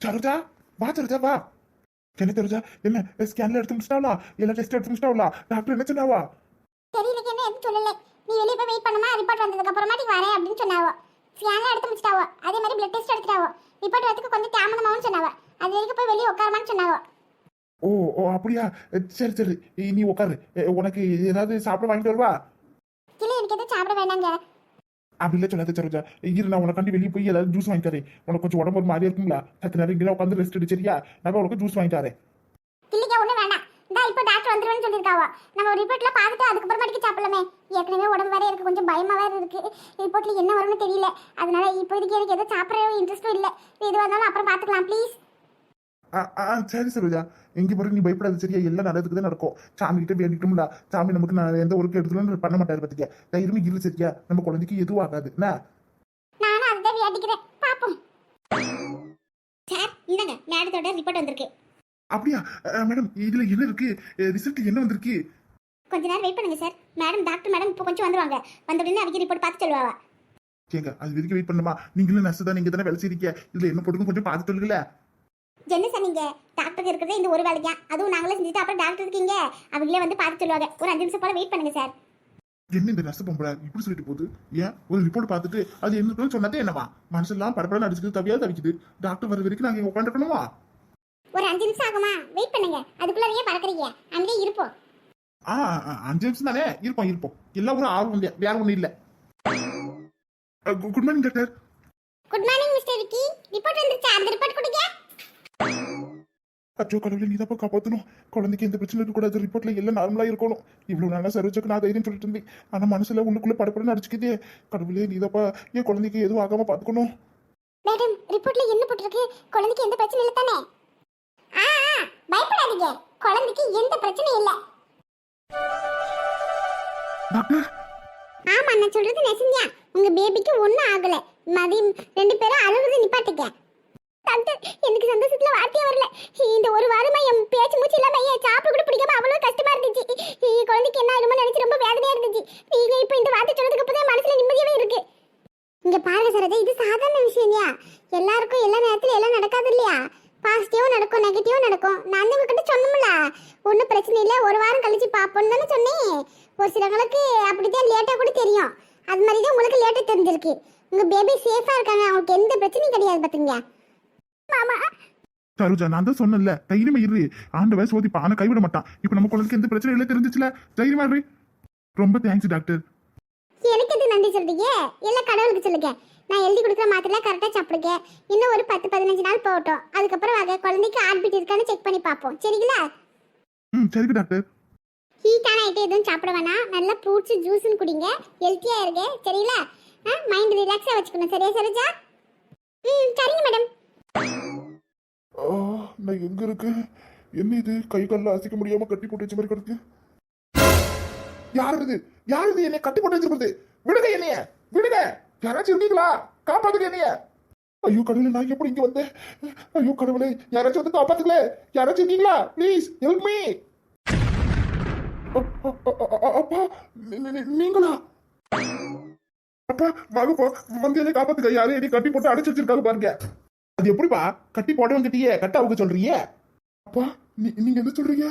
சரோஜா வா சரோஜா வா. என்ன சரோஜா என்ன ஸ்கேன்ல எடுத்து முடிச்சிட்டாவளா எல்லா டெஸ்ட் எடுத்து முடிச்சிட்டாவளா டாக்டர் என்ன சொன்னாவா? தெரியல என்ன எதுவும் சொல்லல. நீ வெளியே போய் வெயிட் பண்ணுமா? ரிப்போர்ட் வந்ததுக்கு அப்புறமாட்டி வரேன் அப்படின்னு சொன்னாவோ. ஸ்கேன்லாம் எடுத்து முடிச்சிட்டாவோ. அதே மாதிரி பிளட் டெஸ்ட் எடுத்துட்டாவோ. ரிப்போர்ட் வரதுக்கு கொஞ்சம் தாமதமாகவும் சொன்னாவோ. அது வரைக்கும் போய் வெளியே உட்காரமான்னு சொன்னாவோ. ஓ ஓ அப்படியா? சரி சரி. நீ உட்காரு. உனக்கு ஏதாவது சாப்பிட வாங்கிட்டு வருவா? இல்லை எனக்கு எதுவும் சாப்பிட வேண்டாங்க அப்படி இல்லை சொல்லாத சரோஜா. இரு நான் உனக்காண்டி வெளியே போய் ஏதாவது ஜூஸ் வாங்கி தரேன். உனக்கு கொஞ்சம் உடம்பு ஒரு மாதிரி இருக்குங்களா சத்து நேரம் இங்கே உட்காந்து ரெஸ்ட் எடுச்சிரியா நான் உனக்கு ஜூஸ் வாங்கி தரேன். இல்லைங்க ஒன்றும் வேண்டாம். இந்தா இப்போ டாக்டர் வந்துருவேன்னு சொல்லியிருக்காவோ. நம்ம ஒரு ரிப்போர்ட்ல பார்த்துட்டு அதுக்கப்புறமாட்டிக்கு சாப்பிடலாமே. ஏற்கனவே உடம்பு வேற இருக்கு கொஞ்சம் பயமா வேற இருக்கு. ரிப்போர்ட்ல என்ன வரும்னு தெரியல. அதனால இப்போதைக்கு எனக்கு எதுவும் சாப்பிட்ற இன்ட்ரெஸ்ட்டும் இல்லை. எதுவாக இருந்தாலும் அப்புறம் பார்த்துக்கலாம் ப்ளீஸ் ஆ சரி சரோஜா. எங்கே போகிற நீ பயப்படாத சரியா? எல்லாம் நடந்துக்கு தான் நடக்கும். சாமி கிட்ட வேண்டிட்டோம்ல. சாமி நமக்கு நான் எந்த ஒரு எடுத்துலும் பண்ண மாட்டாரு பார்த்துக்க தைரியமே இல்லை சரியா? நம்ம குழந்தைக்கு எதுவும் ஆகாது. அப்படியா? மேடம் இதுல என்ன இருக்கு? ரிசல்ட் என்ன வந்திருக்கு? கொஞ்ச நேரம் வெயிட் பண்ணுங்க சார். மேடம் டாக்டர் மேடம் இப்போ கொஞ்சம் வந்துருவாங்க. வந்த உடனே அவங்க ரிப்போர்ட் பார்த்து சொல்லுவாங்க கேங்க அது வரைக்கும் வெயிட் பண்ணுமா? நீங்களும் நர்ஸ் தான் நீங்க தானே வேலை செய்றீங்க. இதுல என்ன போட்டுக்கும் கொஞ்சம் பார்த்து சொல்லுங்களே என்ன சார் நீங்க? டாக்டருக்கு இருக்கிறதே இந்த ஒரு வேலைக்கா? அதுவும் நாங்களே செஞ்சுட்டு அப்புறம் டாக்டர் இருக்கீங்க. அவங்களே வந்து பார்த்து சொல்லுவாங்க. ஒரு அஞ்சு நிமிஷம் போல வெயிட் பண்ணுங்க சார். என்ன இந்த நர்ஸ் பொம்பளை? இப்படி சொல்லிட்டு போகுது. ஏன்? ஒரு ரிப்போர்ட் பார்த்துட்டு அது என்ன சொன்னதே என்னவா? மனசெல்லாம் படப்படம் அடிச்சுட்டு தவியா தவிக்குது டாக்டர் வர வரைக்கும் நாங்க உட்காந்துருக்கணுமா? ஒரு அஞ்சு நிமிஷம் ஆகுமா? வெயிட் பண்ணுங்க. அதுக்குள்ள ஏன் பறக்குறீங்க. அங்கேயே இருப்போம் ஆ அஞ்சு நிமிஷம் தானே? இருப்போம் இருப்போம். எல்லாம் ஒரு ஆர்வம் இல்லையா வேற ஒண்ணும் இல்ல. Good morning doctor good morning mister Vicky report வந்துருச்சா? அந்த ரிப்போர்ட் கொடுங்க. அச்சோ கடவுளே நீ தான் காப்பாற்றணும் குழந்தைக்கு எந்த பிரச்சனை இருக்கக்கூடாது. ரிப்போர்ட்ல எல்லாம் நார்மலா இருக்கணும். இவ்வளவு நாளா சரோஜாக்கு நான் தைரியம் சொல்லிட்டு இருந்தேன். ஆனா மனசுல உள்ளுக்குள்ள படப்படன்னு அடிச்சுக்கிதே கடவுளே நீ என் குழந்தைக்கு எதுவும் ஆகாம பாத்துக்கணும். மேடம் ரிப்போர்ட்ல என்ன போட்டிருக்கு? குழந்தைக்கு எந்த பிரச்சனையும் இல்லை தானே? ஆ பயப்படாதீங்க. குழந்தைக்கு எந்த பிரச்சனையும் இல்லை. டாக்டர். ஆமா நான் சொல்றது நெசஞ்சியா? உங்க பேபிக்கு ஒண்ணும் ஆகல. மதியம் ரெண்டு பேரும் அழுகுறது நிப்பாட்டுங்க. டாக்டர் எனக்கு சந்தோஷத்துல வார்த்தையே வரல. இந்த ஒரு வாரமா என் பேச்சு மூச்சு இல்லாம என் சாப்பிட கூட பிடிக்காம அவ்வளவு கஷ்டமா இருந்துச்சு. என் குழந்தைக்கு என்ன ஆயிடுமோ நினைச்சு ரொம்ப வேதனையா இருந்துச்சு. நீங்க இப்ப இந்த வார்த்தை சொன்னதுக்கு அப்புறம் மனசுல நிம்மதியாவே இருக்கு. இங்க பாருங்க சரோஜா இது சாதாரண விஷயம் இல்லையா? எல்லாருக்கும் எல்லா நேரத்துல எல்லாம் நடக்காது இல்லையா? பாசிட்டிவும் நடக்கும் நெகட்டிவும் நடக்கும். நான் தான் உங்ககிட்ட சொன்னோம்ல ஒன்றும் பிரச்சனை இல்லை. ஒரு வாரம் கழிச்சு பார்ப்போம்னு தானே சொன்னேன். ஒரு சிலங்களுக்கு அப்படித்தான் லேட்டாக கூட தெரியும். அது மாதிரி தான் உங்களுக்கு லேட்டாக தெரிஞ்சிருக்கு. உங்க பேபி சேஃபா இருக்காங்க. அவங்களுக்கு எந்த பிரச்சனையும் கிடையாது பார்த்தீங்க சரோஜா நான் தான் சொன்னேன்ல. தைரியமா இரு. ஆண்டவன் சோதிப்பா ஆனா கைவிட மாட்டான். இப்போ நம்ம குழந்தைக்கு எந்த பிரச்சனை இல்லை தெரிஞ்சிச்சுல? தைரியமா இரு. ரொம்ப தேங்க்ஸ் டாக்டர் எனக்கு எது நன்றி சொல்றீங்க? எல்லாம் கடவுளுக்கு சொல்லுங்க. நான் எழுதி கொடுக்குற மாத்திரை கரெக்டாக சாப்பிடுங்க. இன்னும் ஒரு பத்து பதினஞ்சு நாள் போகட்டும். அதுக்கப்புறம் வாங்க குழந்தைக்கு ஹார்ட் இருக்கான்னு செக் பண்ணி பார்ப்போம். சரிங்களா? ம் சரிங்க டாக்டர் ஹீட்டான ஐட்டம் எதுவும் சாப்பிட வேணாம். நல்லா ஃப்ரூட்ஸ் ஜூஸ்னு குடிங்க. ஹெல்த்தியாக இருங்க. சரிங்களா? மைண்ட் ரிலாக்ஸாக வச்சுக்கணும். சரியா சரோஜா? ம் சரிங்க மேடம் ஆ, நான் எங்க இருக்கு? என்ன இது? கை காலில் அசைக்க முடியாம கட்டி போட்டு வச்ச மாதிரி கிடக்கு. யார் இது? யார் இது என்னை கட்டி போட்டு வச்சிருக்கிறது? விடுங்க என்னைய! விடுங்க! யாராச்சும் இருக்கீங்களா? காப்பாத்துங்க என்னைய! ஐயோ கடவுளே நான் எப்படி இங்க வந்தேன்? ஐயோ கடவுளே யாராச்சும் வந்து காப்பாத்துக்கல யாராச்சும் இருக்கீங்களா? ப்ளீஸ் ஹெல்ப் மீ அப்பா நீங்களா? அப்பா வாங்கப்பா வந்து என்னை காப்பாத்துக்க யாரும் என்னை கட்டி போட்டு அடைச்சு வச்சிருக்காங்க பாருங்க. அது எப்படிப்பா? கட்டி போட வந்துட்டியே. கட்ட அவங்க சொல்றீங்க அப்பா நீ நீங்க என்ன சொல்றீங்க?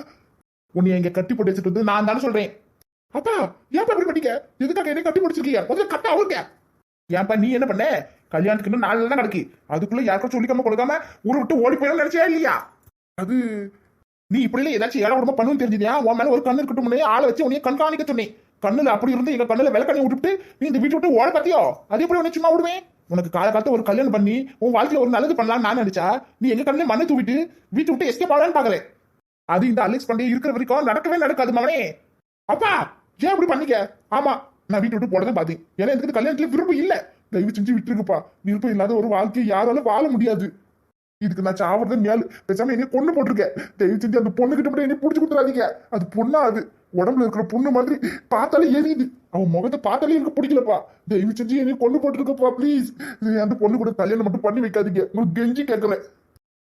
உன்னை எங்க கட்டி போட்டு வச்சுட்டு வந்து நான் தானே சொல்றேன். அப்பா ஏன்ப்பா இப்படி பண்ணிக்க எதுக்காக என்ன கட்டி முடிச்சிருக்கீங்க முதல்ல கட்ட அவருங்க ஏன்ப்பா நீ என்ன பண்ண? கல்யாணத்துக்கு இன்னும் நாலு தான் நடக்கு அதுக்குள்ள யாருக்கும் சொல்லிக்காம கொடுக்காம ஊரை விட்டு ஓடி போயிடும் நினைச்சியா இல்லையா? அது நீ இப்படி ஏதாச்சும் ஏழை உடம்பு பண்ணுன்னு தெரிஞ்சுதியா உன் மேல ஒரு கண்ணு இருக்கட்டும் ஆளை வச்சு உன்னைய கண்காணிக்க சொன்னேன். கண்ணில் அப்படி இருந்து எங்க கண்ணில் விளக்கண்ணி விட்டுட்டு நீ இந்த வீட்டை விட்டு ஓட பார்த்தியோ? அது எப்படி உன்னை சும்மா விடுவேன். உனக்கு காலகாலத்தை ஒரு கல்யாணம் பண்ணி உன் வாழ்க்கையில ஒரு நல்லது பண்ணலாம் நான் நினைச்சா நீ எங்க கண்ணில் மண்ணை தூவிட்டு வீட்டை விட்டு எஸ்கேப் ஆகலான்னு பாக்குறேன் அது இந்த அலெக்ஸ் பண்டைய இருக்கிற வரைக்கும் நடக்கவே நடக்காது மகனே. அப்பா ஏன் இப்படி பண்ணிக்க ஆமா நான் வீட்டை விட்டு போடதான் பார்த்தேன். ஏன்னா எனக்கு இந்த கல்யாணத்துல விருப்பம் இல்லை. தயவு செஞ்சு விட்டுருக்குப்பா விருப்பம் இல்லாத ஒரு வாழ்க்கையை யாராலும் வாழ முடியாது. இதுக்கு நான் சாவறது மேல். பேசாம என்ன பொண்ணு போட்டிருக்கேன் தயவு செஞ்சு அந்த பொண்ணு கிட்ட மட்டும் என்ன பிடிச்சி கொடுத்துறாதீங்க அது பொண்ணா அது. உடம்புல இருக்கிற பொண்ணு மாதிரி பார்த்தாலே எரியுது. அவன் முகத்தை பார்த்தாலே எனக்கு பிடிக்கலப்பா. தயவு செஞ்சு என்ன கொண்டு போட்டிருக்கப்பா ப்ளீஸ் அந்த பொண்ணு கூட கல்யாணம் மட்டும் பண்ணி வைக்காதீங்க. உங்களுக்கு கெஞ்சி கேட்கல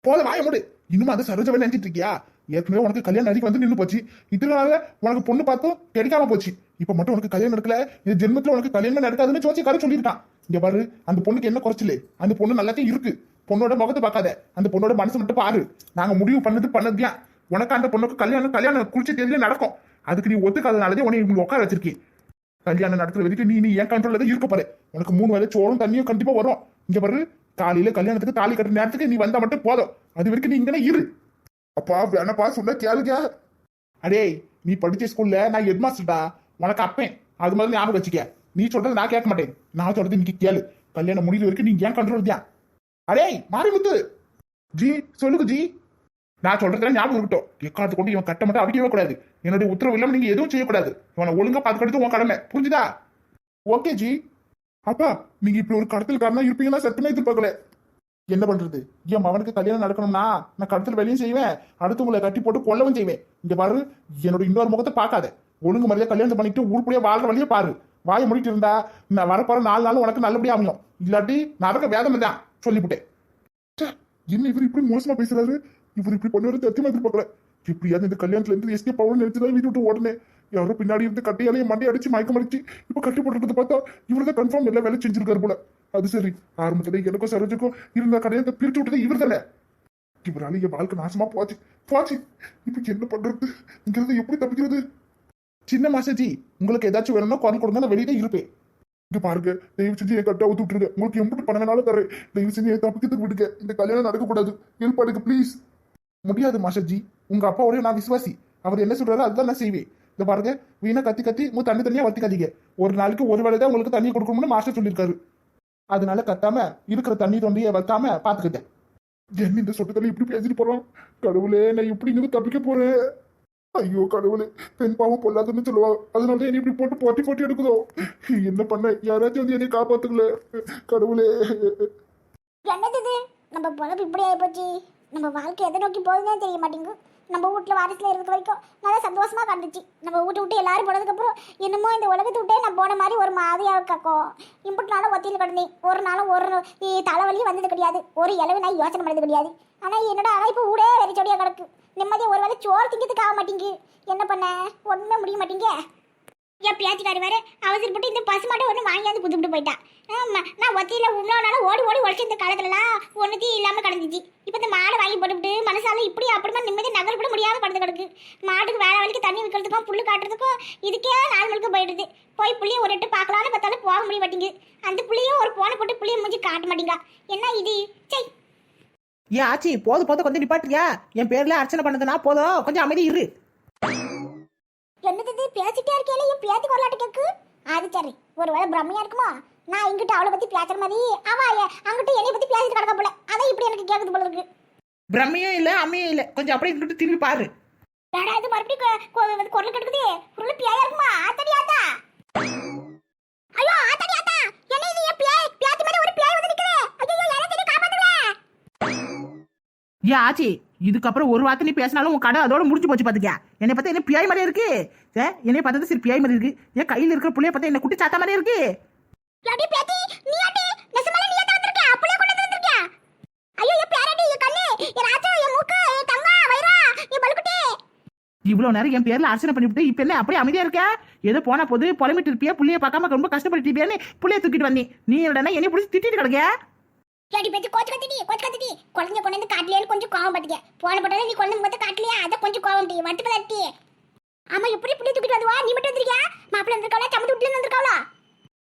போத வாய முடி. இன்னும் அந்த சரோஜாவை நினைச்சிட்டு இருக்கியா? ஏற்கனவே உனக்கு கல்யாணம் அதிகம் வந்து நின்று போச்சு. இதனால உனக்கு பொண்ணு பார்த்தும் கிடைக்காம போச்சு. இப்ப மட்டும் உனக்கு கல்யாணம் நடக்கல. இந்த ஜென்மத்துல உனக்கு கல்யாணம் நடக்காதுன்னு சோச்சி கதை சொல்லியிருக்கான். இங்க பாரு அந்த பொண்ணுக்கு என்ன குறைச்சல? அந்த பொண்ணு நல்லாத்தையும் இருக்கு. பொண்ணோட முகத்தை பார்க்காத. அந்த பொண்ணோட மனசு மட்டும் பாரு. நாங்க முடிவு பண்ணது பண்ணதுயா உனக்கு அந்த பொண்ணுக்கு கல்யாணம் கல்யாணம் குளிச்ச தேதியில நடக்கும். அதுக்கு நீ ஒத்துக்காதனாலதே உன்னை உட்கார வச்சிருக்கேன். கல்யாணம் நடக்கிற வரைக்கும் நீ நீ என் கண்ட்ரோல்ல தான் இருக்க பாரு உனக்கு மூணு வேலை சோறும் தண்ணியும் கண்டிப்பா வரும். இங்க பாரு காலையில கல்யாணத்துக்கு தாலி கட்டுற நேரத்துக்கு நீ வந்தா மட்டும் போதும். அது வரைக்கும் நீ இங்கே இரு. அப்பா வேணப்பா சொன்ன கேளுங்க. அடே நீ படிச்ச ஸ்கூல்ல நான் ஹெட் மாஸ்டர்டா உனக்கு அப்பேன். அது மாதிரி ஞாபகம் வச்சுக்க. நீ சொல்றது நான் கேட்க மாட்டேன். நான் சொல்றது இன்னைக்கு கேளு. கல்யாணம் முடிஞ்ச வரைக்கும் நீ ஏன் கண்ட்ரோல் தான். அடே மாரிமுத்து ஜி சொல்லுங்க ஜி. நான் சொல்றதுல ஞாபகம் இருக்கட்டும். எக்காலத்து கொண்டு இவன் கட்ட மட்டும் அடிக்கவே கூடாது. என்னுடைய உத்தரவு இல்லாம நீங்க எதுவும் செய்யக்கூடாது. இவனை ஒழுங்கா பாத்துக்கிறது உன் கடமை. புரிஞ்சுதா? ஓகே ஜி. அப்பா நீங்க இப்படி ஒரு கடத்தல் காரணம் இருப்பீங்கன்னா சத்தமே எதிர்பார்க்கல என்ன பண்றது? என் மகனுக்கு கல்யாணம் நடக்கணும்னா நான் கடத்தல் வேலையும் செய்வேன். அடுத்தவங்களை கட்டி போட்டு கொல்லவும் செய்வேன். இங்க பாரு என்னோட இன்னொரு முகத்தை பார்க்காத. ஒழுங்கு மரியாதை கல்யாணம் பண்ணிட்டு உருப்படியா வாழ்ற வழியே பாரு. வாயை முடிட்டு இருந்தா நான் வரப்போற நாலு நாள் உனக்கு நல்லபடியா அமையும். இல்லாட்டி நடக்க வேதம் தான் சொல்லிவிட்டேன். என்ன இவர் இப்படி மோசமா பேசுறாரு? இவர் இப்படி பண்ணுவாரு சத்தியமா எதிர்பார்க்கல. எப்படியாவது இந்த கல்யாணத்துல இருந்து எஸ்கே பவன் நினைச்சுதான் வீட்டு விட்டு உடனே யாரோ பின்னாடி இருந்து கட்டையாலையும் மண்டை அடிச்சு மயக்கம் அடிச்சு இப்ப கட்டி போட்டுறது பார்த்தா இவர் தான் கன்ஃபார்ம் எல்லா வேலை செஞ்சிருக்காரு போல. அது சரி ஆரம்பத்துல எனக்கும் சரோஜுக்கும் இருந்த கடையத்தை பிரிச்சு விட்டது இவர் தானே. இவரால என் வாழ்க்கை நாசமா போச்சு. போச்சு. இப்ப என்ன பண்றது? இங்கிருந்து எப்படி தப்பிக்கிறது? சின்ன மாசாஜி உங்களுக்கு ஏதாச்சும் வேணும்னா குரல் கொடுங்க நான் வெளியே இருப்பேன். இங்க பாருங்க தயவு செஞ்சு என் கட்டா ஊத்து விட்டுருங்க. உங்களுக்கு எம்பிட்டு பண்ண வேணாலும் தரேன் தயவு செஞ்சு என் தப்பிக்கிறதுக்கு விடுங்க. இந்த கல்யாணம் நடக்கக்கூடாது. ஹெல்ப் பண்ணுங்க ப்ளீஸ் முடியாது மாஷர்ஜி உங்க அப்பாவோட நான் விசுவாசி. அவர் என்ன சொல்றாரோ அதுதான் நான் செய்வேன். இந்த பாருங்க வீணா கத்தி கத்தி உங்க தண்ணி தண்ணியா வத்திக்காதீங்க ஒரு நாளைக்கு ஒரு வேளை தான் உங்களுக்கு தண்ணி கொடுக்கணும்னு மாஸ்டர் சொல்லியிருக்காரு. அதனால கத்தாம இருக்கிற தண்ணி தொண்டியை வைக்காம பாத்துக்கிட்டேன் என்ன இந்த சொட்டு தண்ணி இப்படி பேசிட்டு போறோம் கடவுளே நான் இப்படி இருந்து தப்பிக்க போறேன். ஐயோ கடவுளே பெண் பாவம் பொல்லாதுன்னு சொல்லுவா. அதனால தான் என்னை இப்படி போட்டு போட்டி போட்டி எடுக்குதோ. என்ன பண்ண? யாராச்சும் வந்து என்னை காப்பாத்துக்கல கடவுளே. என்னது நம்ம பொழப்பு இப்படி ஆகிப்போச்சு நம்ம வாழ்க்கை எதை நோக்கி போகுதுன்னு தெரிய மாட்டேங்குது. நம்ம வீட்டில் வாரிசில் இருக்கிற வரைக்கும் நல்லா சந்தோஷமாக கண்டுச்சு நம்ம வீட்டை விட்டு எல்லாரும் போனதுக்கப்புறம் என்னமோ இந்த உலகத்தை விட்டே நான் போன மாதிரி ஒரு மாதிரியாக காக்கும் இம்புட்டு நாளும் ஒத்தியில் கிடந்தேன். ஒரு நாளும் ஒரு தலைவலியும் வந்தது கிடையாது. ஒரு இளவு நான் யோசனை பண்ணது கிடையாது. ஆனால் என்னோட அழைப்பு ஊடே வெறிச்சோடியாக கிடக்கு. நிம்மதியாக ஒரு வேளை சோறு திங்கிறதுக்கு ஆக மாட்டேங்கு என்ன பண்ண? ஒன்றுமே முடிய மாட்டேங்க என் பியாச்சிக்காரி வேறு அவசரப்பட்டு இந்த பசுமாட்டை ஒன்று வாங்கியாந்து புதுப்பிட்டு போயிட்டா. ஆமா நான் இவ்வளோ நாளும் ஓடி ஓடி உழைச்ச இந்த காலத்துலலாம் ஒன்றுத்தையும் இல்லாமல் கிடந்துச்சு. இப்போ இந்த மாடை வாங்கி போட்டுவிட்டு மனசால இப்படி அப்படிமா நிம்மதி நகர் கூட முடியாமல் படுத்து கிடக்கு. மாட்டுக்கு வேலை வேலைக்கு தண்ணி வைக்கிறதுக்கும் புல் காட்டுறதுக்கும் இதுக்கே நாலு மணிக்கு போயிடுது. போய் புள்ளியை ஒரு எட்டு பார்க்கலான்னு பார்த்தாலும் போக முடிய மாட்டேங்குது. அந்த புள்ளியும் ஒரு போனை போட்டு புள்ளிய முடிஞ்சு காட்ட மாட்டேங்கா என்ன இது? சை. ஏன் ஆச்சி போதும் போதும் கொஞ்சம் நிப்பாட்டியா என் பேர்ல அர்ச்சனை பண்ணதுனா போதும். கொஞ்சம் அமைதி இரு. பேசிட்டே இருக்கேல என் பேத்தி கொரலாட்டு கேக்கு? அது சரி. ஒருவேளை பிரம்மையா இருக்குமா? நான் இங்கிட்ட அவளை பத்தி பேசுற மாதிரி அவ அங்கிட்ட என்னைய பத்தி பேசிட்டு கிடக்க போல. அதான் இப்படி எனக்கு கேக்குது போல இருக்கு. பிரம்மையும் இல்ல அம்மையும் இல்ல. கொஞ்சம் அப்படியே இருந்துட்டு திரும்பி பாரு. ஏடா இது மறுபடியும் குரல் கெடுக்குது. குரல் பியாயா இருக்குமா? ஆத்தாடி ஆத்தா. ஐயோ ஆத்தாடி ஆத்தா. என்ன இது? என் பியாய் பியாத்தி மாதிரி ஒரு பியாய் வந்து நிக்குது. ஐயோ யாரோ தெரியும் காப்பாத்துங்க ஏன் ஆச்சி இதுக்கப்புறம் ஒரு வார்த்தை நீ பேசினாலும் உன் கடை அதோட முடிஞ்சு போச்சு பாத்துக்க. என்னை பார்த்தா என்ன பியாய் மாதிரி இருக்கு? ஏ, என்னைய பார்த்தது சரி பியாய் மாதிரி இருக்கு. என் கையில இருக்கிற புள்ளைய பார்த்தா என்ன குட்டி சாத்தா மாதிரி இருக்கு? யாடி பேத்தி நீ யாடி நெசமால நீ ஏத்த வந்திருக்க? அப்படியே கொண்டு வந்திருக்க ஐயோ என் பேரடி என் கண்ணு? என் ராஜா என் மூக்கு என் தங்கா வைரா என் பலுக்குட்டி இவ்வளவு நேரம் என் பேர்ல அர்ச்சனை பண்ணிவிட்டு இப்ப என்ன அப்படியே அமைதியா இருக்க? ஏதோ போன போது புலம்பிட்டு இருப்பியா? புள்ளைய பார்க்காம ரொம்ப கஷ்டப்பட்டுட்டியான்னு புள்ளைய தூக்கிட்டு வந்தேன். நீ என்னடா என்னை பிடிச்சி திட்டிட்டு கிடக்க ஏடி பேத்தி கோச்சு கத்திட்டி கோச்சு கத்திட்டி குழந்தைய கொண்டு வந்து காட்டலையான்னு கொஞ்சம் கோவம் பட்டுக்க. போன போட்டாலும் நீ கொண்டு வந்து காட்டலையா? அதை கொஞ்சம் கோவம் டி வட்டு பதட்டி ஆமா எப்படி இப்படி தூக்கிட்டு வந்துவா நீ மட்டும் வந்திருக்கியா? மாப்பிள்ள வந்திருக்காளா? சமத்து வீட்டுல வந்திருக்காளா?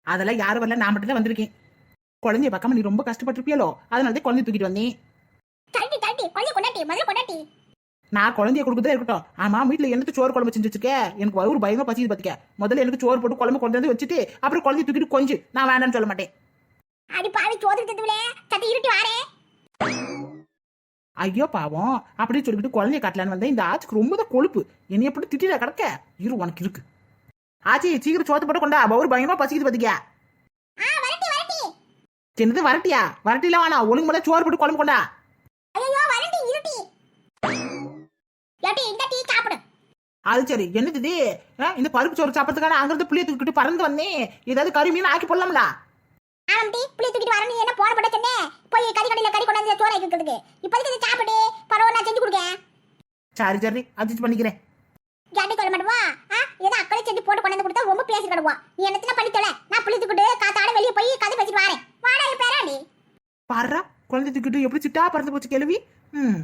அதெல்லாம் யாரும் வரல? நான் மட்டும் தான் வந்திருக்கேன். குழந்தைய பார்க்காம நீ ரொம்ப கஷ்டப்பட்டிருப்பியலோ? அதனால தான் குழந்தைய தூக்கிட்டு வந்தேன். தரட்டி தரட்டி. குழந்தைய கொண்டாட்டி முதல்ல கொண்டாட்டி. நான் குழந்தைய கொடுக்குறதே இருக்கட்டும். ஆமா வீட்டுல எனக்கு சோறு குழம்பு செஞ்சு வச்சிருக்க? எனக்கு ஒரு பயமா பசிக்குது பாத்துக்க. முதல்ல எனக்கு சோறு போட்டு குழம்பு கொண்டு வந்து வச்சுட்டு அப்புறம் குழந்தைய தூக்கிட்டு கொஞ்சம் நான் வேண்டாம்னு சொல்ல மாட்டேன். அடி பாவி சோதனை தத்துவலே சத்தி இருட்டி வாரே. ஐயோ பாவம் அப்படின்னு சொல்லிட்டு குழந்தைய காட்டலான்னு வந்தேன். இந்த ஆச்சுக்கு ரொம்ப தான் கொழுப்பு. என்னை எப்படி திட்டில கிடக்க? இரு உனக்கு இருக்கு. ஆச்சி சீக்கிரம் சோத்து போட்டு கொண்டா. ஒரு பயமா பசிக்குது பாத்துக்க ஆ வரட்டி வரட்டி. சின்னது வரட்டியா? வரட்டில வேணாம். ஒழுங்கு மேல சோறு போட்டு குழம்பு கொண்டா. ஐயோ வரட்டி இருட்டி. ஏட்டி இந்த டீ சாப்பிடு. அது சரி. என்னது இது? இந்த பருப்பு சோறு சாப்பிட்றதுக்கான அங்கிருந்து புளிய தூக்கிட்டு பறந்து வந்தேன். ஏதாவது கறி மீன் ஆக்கி போடலாம்ல. டீ. புளி தூக்கிட்டு வரணும் என்ன போன போட சொன்னே போய் கறி கடையில் கறி கொண்டாந்து சோறு வைக்கிறதுக்கு. இப்போதைக்கு இதை சாப்பிடு. பரவாயில்ல நான் செஞ்சு கொடுக்கேன். சரி சரி அட்ஜஸ்ட் பண்ணிக்கிறேன். ஜாட்டி கொள்ள மாட்டுவா? ஆ? ஏதோ அக்களை செஞ்சு போட்டு கொண்டாந்து கொடுத்தா ரொம்ப பேசி கிடவா நீ என்னத்துல பண்ணி தொலை? நான் புளி தூக்கிட்டு காத்தாட வெளியே போய் கதை பேசிட்டு வரேன். வாடா என் பேராடி. பாடுறா? குழந்தை தூக்கிட்டு எப்படி சிட்டா பறந்து போச்சு கேள்வி? ம்.